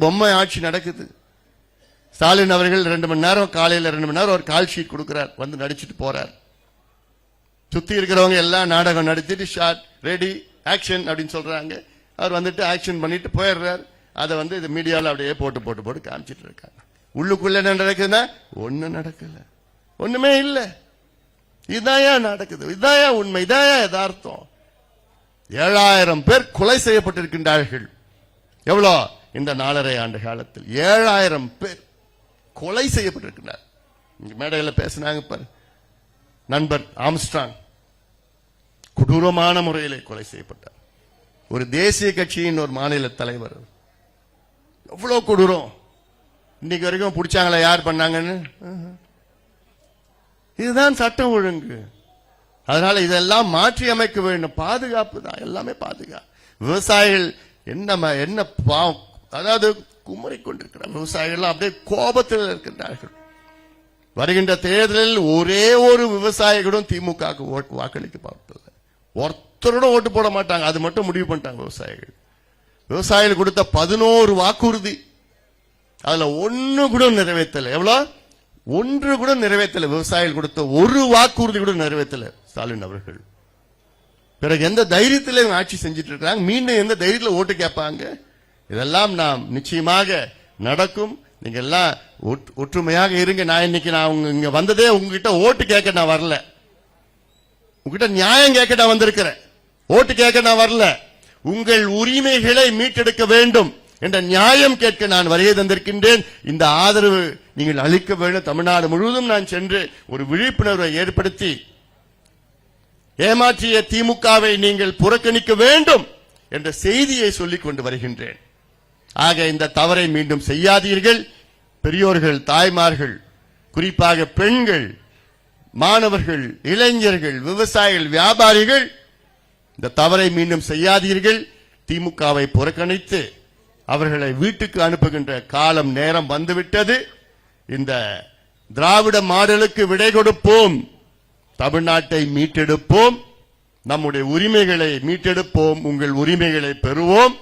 பொம்மை ஆட்சி நடக்குது. ஸ்டாலின் அவர்கள் ரெண்டு மணி நேரம் காலையில ரெண்டு மணி நேரம் ஒரு கால் ஷீட் கொடுக்கிறார். வந்து நடிச்சிட்டு போறார். சுத்தி இருக்கிறவங்க எல்லாம் நாடகம் நடத்திட்டு ஷார்ட் ரெடி ஆக்ஷன் அப்படின்னு சொல்றாங்க. அவர் வந்துட்டு ஆக்ஷன் பண்ணிட்டு போயிடுறார். அதை வந்து இது மீடியாவில் அப்படியே போட்டு போட்டு போட்டு காமிச்சிட்டு இருக்காங்க. உள்ளுக்குள்ள என்ன நடக்குதுன்னா ஒன்றும் நடக்கல. ஒண்ணுமே இல்லை. இதாயா நடக்குது. இதாயா உண்மை. இதாயா யதார்த்தம். ஏழாயிரம் பேர் கொலை செய்யப்பட்டிருக்கின்றார்கள். எவ்வளோ? இந்த நாலரை ஆண்டு காலத்தில் ஏழாயிரம் பேர் கொலை செய்யப்பட்டிருக்கிறார் இங்க மேடையில் பேசினாங்க பாரு. நண்பர் ஆம்ஸ்ட்ராங் கொடூரமான முறையிலே கொலை செய்யப்பட்டார். ஒரு தேசிய கட்சியின் ஒரு மாநில தலைவர் எவ்வளோ கொடூரம். இன்னைக்கு வரைக்கும் பிடிச்சாங்களா யார் பண்ணாங்கன்னு? இதுதான் சட்டம் ஒழுங்கு. அதனால இதெல்லாம் மாற்றி அமைக்க வேண்டும். பாதுகாப்பு தான் எல்லாமே பாதுகாப்பு விவசாயிகள் என்ன என்ன அதாவது குமரி கொண்டிருக்கிறார். விவசாயிகள் அப்படியே கோபத்தில் இருக்கின்றார்கள். வருகின்ற தேர்தலில் ஒரே ஒரு விவசாயிகளும் திமுக வாக்களிக்க பார்ப்பதில்லை. ஒருத்தரோட ஓட்டு போட மாட்டாங்க. அது மட்டும் முடிவு பண்ணிட்டாங்க விவசாயிகள். விவசாயிகள் கொடுத்த பதினோரு வாக்குறுதி. அதுல ஒன்னு கூட நிறைவேற்றல. எவ்வளோ? ஒன்று கூட நிறைவேற்றல. விவசாயிகள் கொடுத்த ஒரு வாக்குறுதி கூட நிறைவேற்றல. ஸ்டாலின் அவர்கள். பிறகு எந்த தைரியத்தில் ஆட்சி செஞ்சிட்டு இருக்காங்க மீண்டும் எந்த தைரியத்தில் ஓட்டு கேட்பாங்க? இதெல்லாம் நாம் நிச்சயமாக நடக்கும். நீங்க எல்லாம் ஒற்று- ஒற்றுமையாக இருங்க. நான் இன்னைக்கு நான் இங்க வந்ததே உங்ககிட்ட ஓட்டு கேட்க நான் வரல. உங்ககிட்ட நியாயம் கேட்க நான் வந்திருக்கிறேன். ஓட்டு கேட்க நான் வரல. உங்கள் உரிமைகளை மீட்டெடுக்க வேண்டும் என்ற நியாயம் கேட்க நான் வருகை தந்திருக்கின்றேன். இந்த ஆதரவு நீங்கள் அளிக்க வேண்டும் தமிழ்நாடு முழுவதும் நான் சென்று ஒரு விழிப்புணர்வை ஏற்படுத்தி ஏமாற்றிய திமுகவை நீங்கள் புறக்கணிக்க வேண்டும் என்ற செய்தியை சொல்லிக் கொண்டு வருகின்றேன். ஆக இந்த தவறை மீண்டும் செய்யாதீர்கள். பெரியோர்கள் தாய்மார்கள் குறிப்பாக பெண்கள் மாணவர்கள் இளைஞர்கள் விவசாயிகள் வியாபாரிகள் இந்த தவறை மீண்டும் செய்யாதீர்கள். திமுகவை புறக்கணித்து அவர்களை வீட்டுக்கு அனுப்புகின்ற காலம் நேரம் வந்துவிட்டது. இந்த திராவிட மாடலுக்கு விடை கொடுப்போம். தமிழ்நாட்டை மீட்டெடுப்போம். நம்முடைய உரிமைகளை மீட்டெடுப்போம். உங்கள் உரிமைகளை பெறுவோம்.